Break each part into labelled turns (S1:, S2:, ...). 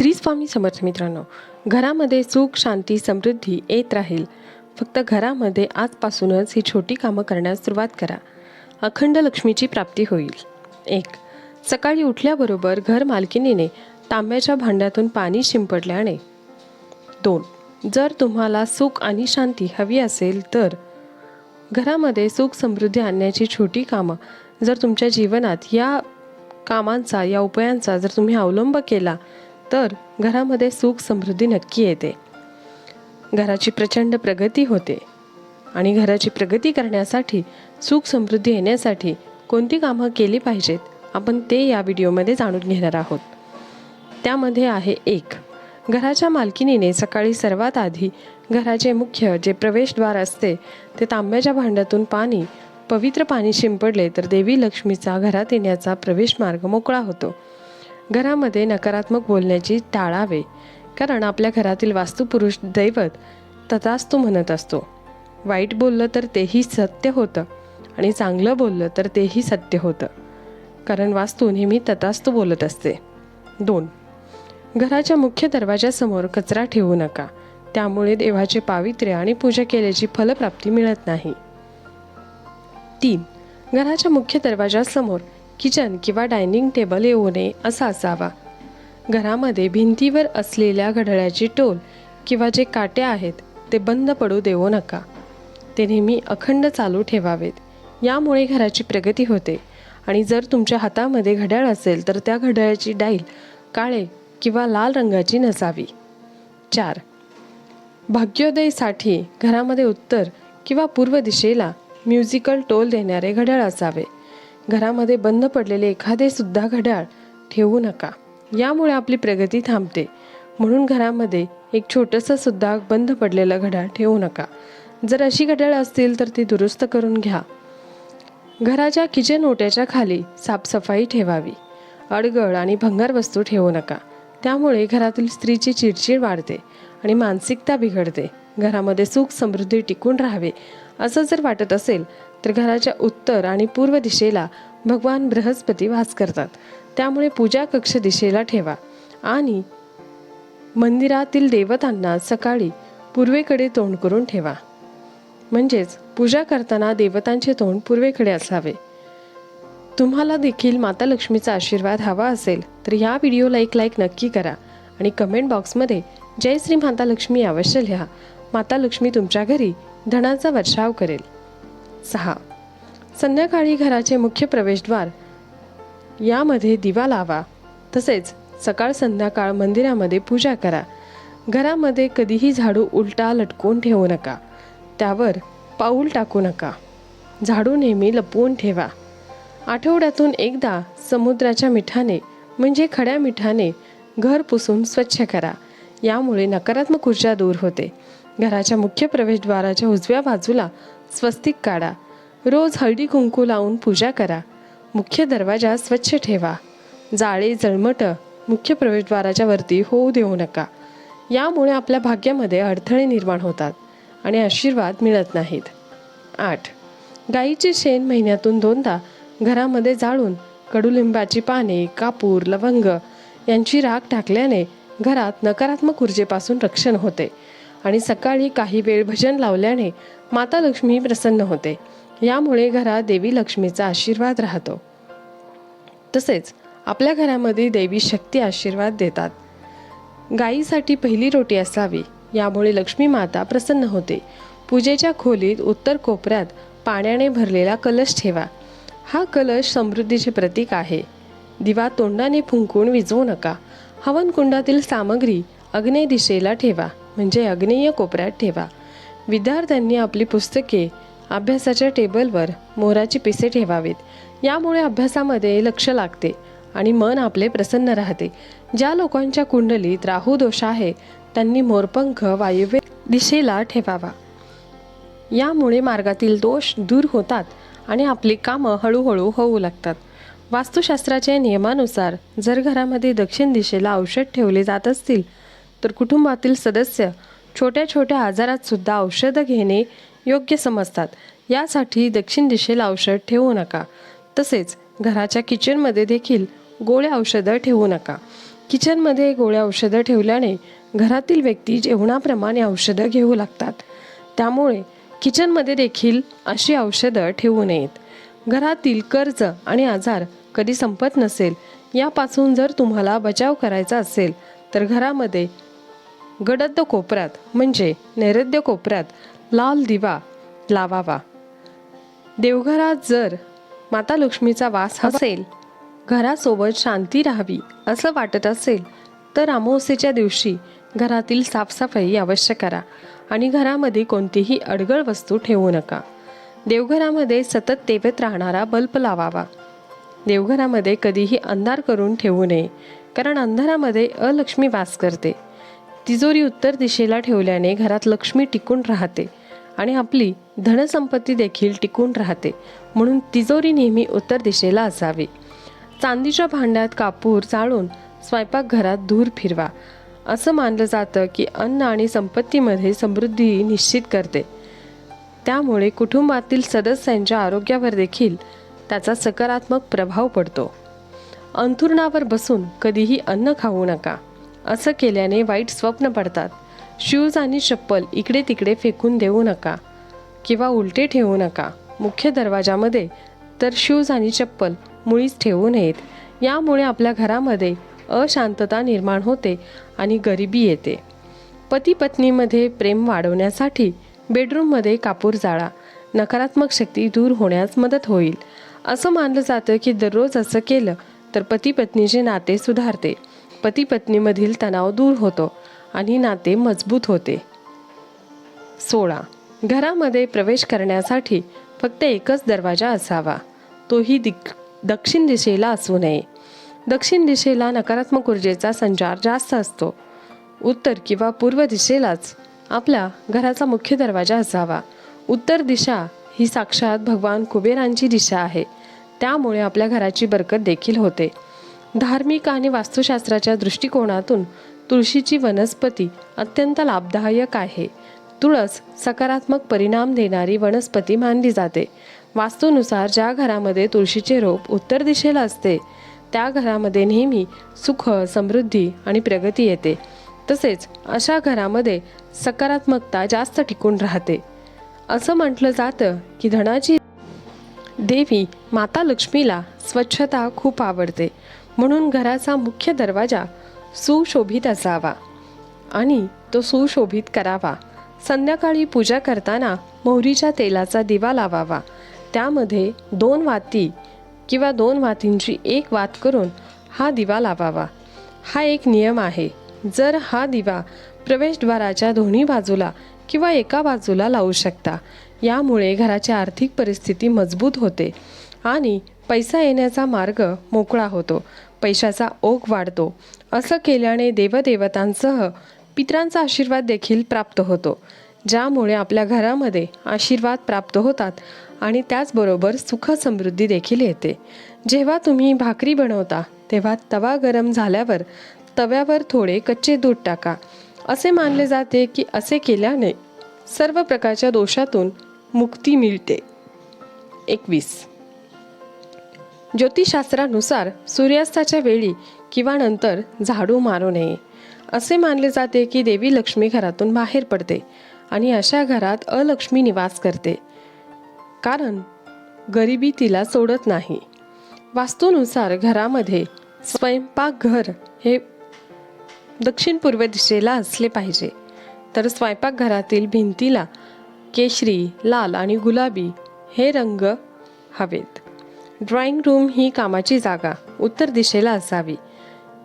S1: श्री स्वामी समर्थ मित्रांनो घरामध्ये सुख शांती समृद्धी येत राहील. फक्त घरामध्ये आजपासूनच ही छोटी कामं करण्यास सुरुवात करा. अखंड लक्ष्मीची प्राप्ती होईल. एक सकाळी उठल्याबरोबर घर मालकिनीने तांब्याच्या भांड्यातून पाणी शिंपडल्याने. दोन जर तुम्हाला सुख आणि शांती हवी असेल तर. घरामध्ये सुख समृद्धी आणण्याची छोटी कामं जर तुमच्या जीवनात या कामांचा या उपायांचा जर तुम्ही अवलंब केला तर घरामध्ये सुख समृद्धी नक्की येते. घराची प्रचंड प्रगती होते. आणि घराची प्रगती करण्यासाठी सुख समृद्धी येण्यासाठी कोणती कामं केली पाहिजेत आपण ते या व्हिडिओमध्ये जाणून घेणार आहोत. त्यामध्ये आहे एक घराच्या मालकिनीने सकाळी सर्वात आधी घराचे मुख्य जे प्रवेशद्वार असते ते तांब्याच्या भांड्यातून पाणी पवित्र पाणी शिंपडले तर देवी लक्ष्मीचा घरात येण्याचा प्रवेश मार्ग मोकळा होतो. घरामध्ये नकारात्मक बोलण्याची टाळावे. कारण आपल्या घरातील वास्तुपुरुष दैवत तथास्तू म्हणत असतो. वाईट बोललं तर तेही सत्य होतं आणि चांगलं बोललं तर तेही सत्य होतं. कारण वास्तू नेहमी तथास्तू बोलत असते. दोन. घराच्या मुख्य दरवाजासमोर कचरा ठेवू नका. त्यामुळे देवाचे पावित्र्य आणि पूजा केल्याची फलप्राप्ती मिळत नाही. तीन. घराच्या मुख्य दरवाजासमोर किचन किंवा डायनिंग टेबल येऊ नये असा असावा. घरामध्ये भिंतीवर असलेल्या घड्याळाची टोल किंवा जे काटे आहेत ते बंद पडू देऊ नका. ते नेहमी अखंड चालू ठेवावेत. यामुळे घराची प्रगती होते. आणि जर तुमच्या हातामध्ये घड्याळ असेल तर त्या घड्याळाची डाईल काळे किंवा लाल रंगाची नसावी. चार. भाग्योदयसाठी घरामध्ये उत्तर किंवा पूर्व दिशेला म्युझिकल टोल देणारे घड्याळ असावे. घरामध्ये बंद पडलेले एखादे सुद्धा घड्याळ ठेवू नका. यामुळे आपली प्रगती थांबते. म्हणून घरामध्ये एक छोटंसं सुद्धा बंद पडलेलं घड्याळ ठेवू नका. जर अशी घड्याळ असतील तर ती दुरुस्त करून घ्या. घराच्या किचन ओट्याच्या खाली साफसफाई ठेवावी. अडगळ आणि भंगार वस्तू ठेवू नका. त्यामुळे घरातील स्त्रीची चिडचिड वाढते आणि मानसिकता बिघडते. घरामध्ये सुख समृद्धी टिकून राहावे. असं जर वाटत असेल तर घराच्या उत्तर आणि पूर्व दिशेला भगवान बृहस्पती वास करतात. त्यामुळे पूजा कक्ष दिशेला ठेवा. आणि मंदिरातील देवतांना सकाळी पूर्वेकडे तोंड करून ठेवा. म्हणजेच पूजा करताना देवतांचे तोंड पूर्वेकडे असावे. तुम्हाला देखील माता लक्ष्मीचा आशीर्वाद हवा असेल तर या व्हिडिओला एक लाईक नक्की करा आणि कमेंट बॉक्समध्ये जय श्री माता लक्ष्मी अवश्य लिहा. माता लक्ष्मी तुमच्या घरी धनाचा वर्षाव करेल. सहा. संध्याकाळी घराचे मुख्य प्रवेशद्वार. यामध्ये दिवा लावा. तसेच सकाळ संध्याकाळ मंदिरामध्ये पूजा करा. घरामध्ये कधीही झाडू उलटा लटकून ठेवू नका. त्यावर पाऊल टाकू नका. झाडू नेहमी लपवून ठेवा. आठवड्यातून एकदा समुद्राच्या मिठाने म्हणजे खड्या मिठाने घर पुसून स्वच्छ करा. यामुळे नकारात्मक ऊर्जा दूर होते. घराच्या मुख्य प्रवेशद्वाराच्या उजव्या बाजूला स्वस्तिक काढा. रोज हळदी कुंकू लावून पूजा करा. मुख्य दरवाजा स्वच्छ ठेवा. जाळे जळमट मुख्य प्रवेशद्वाराच्या वरती होऊ देऊ नका. यामुळे आपल्या भाग्यामध्ये अडथळे निर्माण होतात आणि आशीर्वाद मिळत नाहीत. आठ. गाईचे शेण महिन्यातून दोनदा घरामध्ये जाळून कडुलिंबाची पाने कापूर लवंग यांची राख टाकल्याने घरात नकारात्मक ऊर्जेपासून रक्षण होते आणि सकाळी काही वेळ भजन लावल्याने माता लक्ष्मी प्रसन्न होते. यामुळे घरात देवी लक्ष्मीचा आशीर्वाद राहतो. तसेच आपल्या घरामध्ये देवी शक्ती आशीर्वाद देतात. गायीसाठी पहिली रोटी असावी यामुळे लक्ष्मी माता प्रसन्न होते. पूजेच्या खोलीत उत्तर कोपऱ्यात पाण्याने भरलेला कलश ठेवा. हा कलश समृद्धीचे प्रतीक आहे. दिवा तोंडाने फुंकून विझवू नका. हवनकुंडातील सामग्री अग्नेय दिशेला ठेवा म्हणजे अग्नेय कोपऱ्यात ठेवा. विद्यार्थ्यांनी आपली पुस्तके अभ्यासाच्या टेबलवर मोराची पिसे ठेवावीत. यामुळे अभ्यासामध्ये लक्ष लागते आणि मन आपले प्रसन्न राहते. ज्या लोकांच्या कुंडलीत राहू दोष आहे त्यांनी मोरपंख वायव्य दिशेला ठेवावा. यामुळे मार्गातील दोष दूर होतात आणि आपली कामं हळूहळू होऊ लागतात. वास्तुशास्त्राच्या नियमानुसार जर घरामध्ये दक्षिण दिशेला औषध ठेवले जात असतील तर कुटुंबातील सदस्य छोट्या छोट्या आजारात सुद्धा औषधं घेणे योग्य समजतात. यासाठी दक्षिण दिशेला औषध ठेवू नका. तसेच घराच्या किचनमध्ये देखील गोळ्या औषधं ठेवू नका. किचनमध्ये गोळ्या औषधं ठेवल्याने घरातील व्यक्ती जेवणाप्रमाणे औषधं घेऊ लागतात. त्यामुळे किचनमध्ये देखील अशी औषधं ठेवू नयेत. घरातील कर्ज आणि आजार कधी संपत नसेल यापासून जर तुम्हाला बचाव करायचा असेल तर घरामध्ये गडद कोपऱ्यात म्हणजे नैऋद्य कोपऱ्यात लाल दिवा लावावा. देवघरात जर माता लक्ष्मीचा वास असेल घरासोबत शांती राहावी असं वाटत असेल तर अमावस्येच्या दिवशी घरातील साफसफाई अवश्य करा आणि घरामध्ये कोणतीही अडगळ वस्तू ठेवू नका. देवघरामध्ये सतत तेवत राहणारा बल्ब लावावा. देवघरामध्ये कधीही अंधार करून ठेवू नये कारण अंधारामध्ये अलक्ष्मी वास करते. तिजोरी उत्तर दिशेला ठेवल्याने घरात लक्ष्मी टिकून राहते आणि आपली धनसंपत्ती देखील टिकून राहते. म्हणून तिजोरी नेहमी उत्तर दिशेला असावी. चांदीच्या भांड्यात कापूर चाळून स्वयंपाकघरात धूर फिरवा. असं मानलं जातं की अन्न आणि संपत्तीमध्ये समृद्धी निश्चित करते. त्यामुळे कुटुंबातील सदस्यांच्या आरोग्यावर देखील त्याचा सकारात्मक प्रभाव पडतो. अंथुरणावर बसून कधीही अन्न खाऊ नका. असं केल्याने वाईट स्वप्न पडतात. शूज आणि चप्पल इकडे तिकडे फेकून देऊ नका किंवा उलटे ठेवू नका. मुख्य दरवाजामध्ये तर शूज आणि चप्पल मुळीच ठेवू नयेत. यामुळे आपल्या घरामध्ये अशांतता निर्माण होते आणि गरिबी येते. पती पत्नीमध्ये प्रेम वाढवण्यासाठी बेडरूममध्ये कापूर जाळा नकारात्मक शक्ती दूर होण्यास मदत होईल. असं मानलं जातं की दररोज असं केलं तर पती पत्नीचे नाते सुधारते. पती पत्नीमधील तणाव दूर होतो आणि नाते मजबूत होते. सोळा. घरामध्ये प्रवेश करण्यासाठी फक्त एकच दरवाजा असावा. तोही दिक दक्षिण दिशेला असू नये. दक्षिण दिशेला नकारात्मक ऊर्जेचा संचार जास्त असतो. उत्तर किंवा पूर्व दिशेलाच आपल्या घराचा मुख्य दरवाजा असावा. उत्तर दिशा ही साक्षात भगवान कुबेरांची दिशा आहे. त्यामुळे आपल्या घराची बरकत देखील होते. धार्मिक आणि वास्तुशास्त्राच्या दृष्टिकोनातून तुळशीची वनस्पती अत्यंत लाभदायक आहे. तुळस सकारात्मक परिणाम देणारी वनस्पती मानली जाते. वास्तूनुसार ज्या घरामध्ये तुळशीचे रोप उत्तर दिशेला असते त्या घरामध्ये नेहमी सुख समृद्धी आणि प्रगती येते. तसेच अशा घरामध्ये सकारात्मकता जास्त टिकून राहते. असं म्हटलं जातं की धनाची देवी माता लक्ष्मीला स्वच्छता खूप आवडते. म्हणून घराचा मुख्य दरवाजा सुशोभित असावा आणि तो सुशोभित करावा. संध्याकाळी पूजा करताना मोहरीच्या तेलाचा दिवा लावावा. त्यामध्ये दोन वाती किंवा दोन वातींची एक वात करून हा दिवा लावावा. हा एक नियम आहे. जर हा दिवा प्रवेशद्वाराच्या दोन्ही बाजूला किंवा एका बाजूला लावू शकता. यामुळे घराची आर्थिक परिस्थिती मजबूत होते आणि पैसा येण्याचा मार्ग मोकळा होतो. पैशाचा ओघ वाढतो. असं केल्याने देवदेवतांसह पित्रांचा आशीर्वाद देखील प्राप्त होतो ज्यामुळे आपल्या घरामध्ये आशीर्वाद प्राप्त होतात आणि त्याचबरोबर सुख समृद्धी देखील येते. जेव्हा तुम्ही भाकरी बनवता तेव्हा तवा गरम झाल्यावर तव्यावर थोडे कच्चे दूध टाका. असे मानले जाते की असे केल्याने सर्व प्रकारच्या दोषातून मुक्ती मिळते. एकवीस ज्योतिषशास्त्रानुसार सूर्यास्ताच्या वेळी किंवा नंतर झाडू मारू नये. असे मानले जाते की देवी लक्ष्मी घरातून बाहेर पडते आणि अशा घरात अलक्ष्मी निवास करते. कारण गरिबी तिला सोडत नाही. वास्तूनुसार घरामध्ये स्वयंपाकघर हे दक्षिण पूर्व दिशेला असले पाहिजे. तर स्वयंपाकघरातील भिंतीला केशरी लाल आणि गुलाबी हे रंग हवेत. ड्रॉइंग रूम ही कामाची जागा उत्तर दिशेला असावी.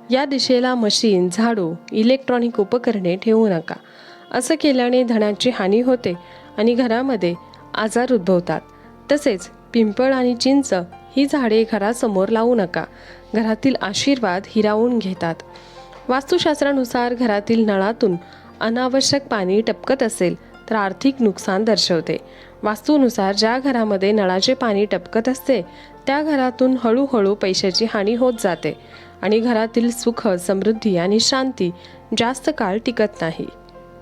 S1: या दिशेला मशीन झाडू इलेक्ट्रॉनिक उपकरणे ठेवू नका. असं केल्याने धनाची हानी होते आणि घरामध्ये आजार उद्भवतात. तसेच पिंपळ आणि चिंच ही झाडे घरासमोर लावू नका. घरातील आशीर्वाद हिरावून घेतात. वास्तुशास्त्रानुसार घरातील नळातून अनावश्यक पाणी टपकत असेल तर आर्थिक नुकसान दर्शवते. वास्तूनुसार ज्या घरामध्ये नळाचे पाणी टपकत असते त्या घरातून हळूहळू पैशाची हानी होत जाते आणि घरातील सुख समृद्धी आणि शांती जास्त काळ टिकत नाही.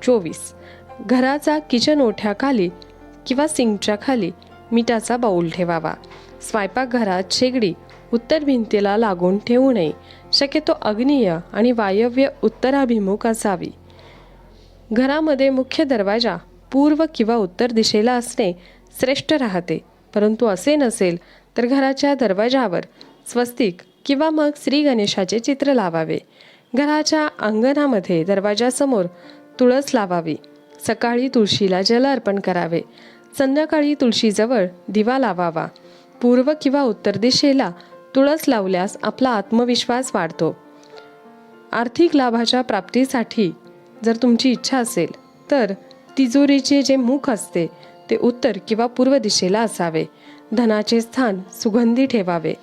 S1: चोवीस. घराचा किचन ओठ्याखाली किंवा सिंकच्या खाली मिठाचा बाऊल ठेवावा. स्वयंपाकघरात शेगडी उत्तर भिंतीला लागून ठेवू नये. शक्यतो अग्नीय आणि वायव्य उत्तराभिमुख असावी. घरामध्ये मुख्य दरवाजा पूर्व किंवा उत्तर दिशेला असणे श्रेष्ठ राहते. परंतु असे नसेल तर घराच्या दरवाजावर स्वस्तिक किंवा मग श्री गणेशाचे चित्र लावावे. घराच्या अंगणामध्ये दरवाजासमोर तुळस लावावी. सकाळी तुळशीला जल अर्पण करावे. संध्याकाळी तुळशीजवळ दिवा लावावा. पूर्व किंवा उत्तर दिशेला तुळस लावल्यास आपला आत्मविश्वास वाढतो. आर्थिक लाभाच्या प्राप्तीसाठी जर तुमची इच्छा असेल तर तिजोरीचे जे मुख असते ते उत्तर किंवा पूर्व दिशेला असावे. धनाचे स्थान सुगंधी ठेवावे.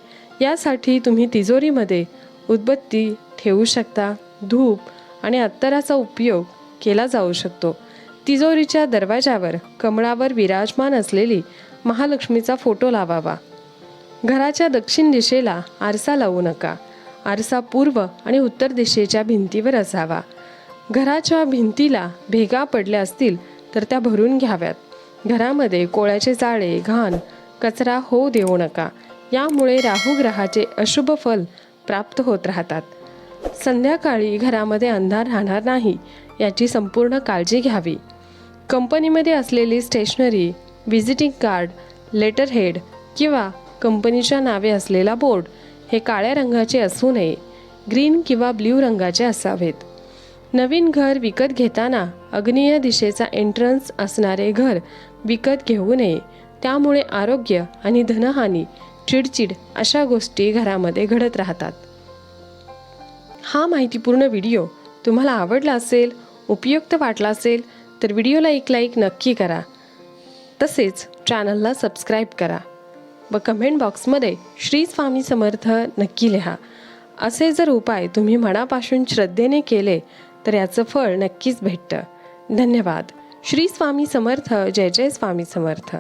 S1: यासाठी तुम्ही तिजोरीमध्ये उदबत्ती ठेवू शकता धूप आणि अत्तराचा उपयोग केला जाऊ शकतो. तिजोरीच्या दरवाजावर कमळावर विराजमान असलेली महालक्ष्मीचा फोटो लावावा. घराच्या दक्षिण दिशेला आरसा लावू नका. आरसा पूर्व आणि उत्तर दिशेच्या भिंतीवर असावा. घराच्या भिंतीला भेगा पडल्या असतील तर त्या भरून घ्याव्यात. घरामध्ये कोळ्याचे जाळे घाण कचरा होऊ देऊ नका. यामुळे राहू ग्रहाचे अशुभ फल प्राप्त होत राहतात. संध्याकाळी घरामध्ये अंधार राहणार नाही याची संपूर्ण काळजी घ्यावी. कंपनीमध्ये असलेली stationery visiting card letter head किंवा कंपनीच्या नावे असलेला बोर्ड हे काळ्या रंगाचे असू नये. ग्रीन किंवा ब्ल्यू रंगाचे असावेत. नवीन घर विकत घेताना अग्नीय दिशेचा एंट्रन्स असणारे घर विकत घेऊ नये. त्यामुळे आरोग्य आणि धनहानी चिडचिड अशा गोष्टी घरामध्ये घडत राहतात. हा माहितीपूर्ण व्हिडिओ तुम्हाला आवडला असेल उपयुक्त वाटला असेल तर व्हिडिओला एक लाईक नक्की करा. तसेच चॅनलला सबस्क्राईब करा व कमेंट बॉक्समध्ये श्री स्वामी समर्थ नक्की लिहा. असे जर उपाय तुम्ही मनापासून श्रद्धेने केले तर याचं फळ नक्कीच भेटतं. धन्यवाद. श्री स्वामी समर्थ. जय जय स्वामी समर्थ.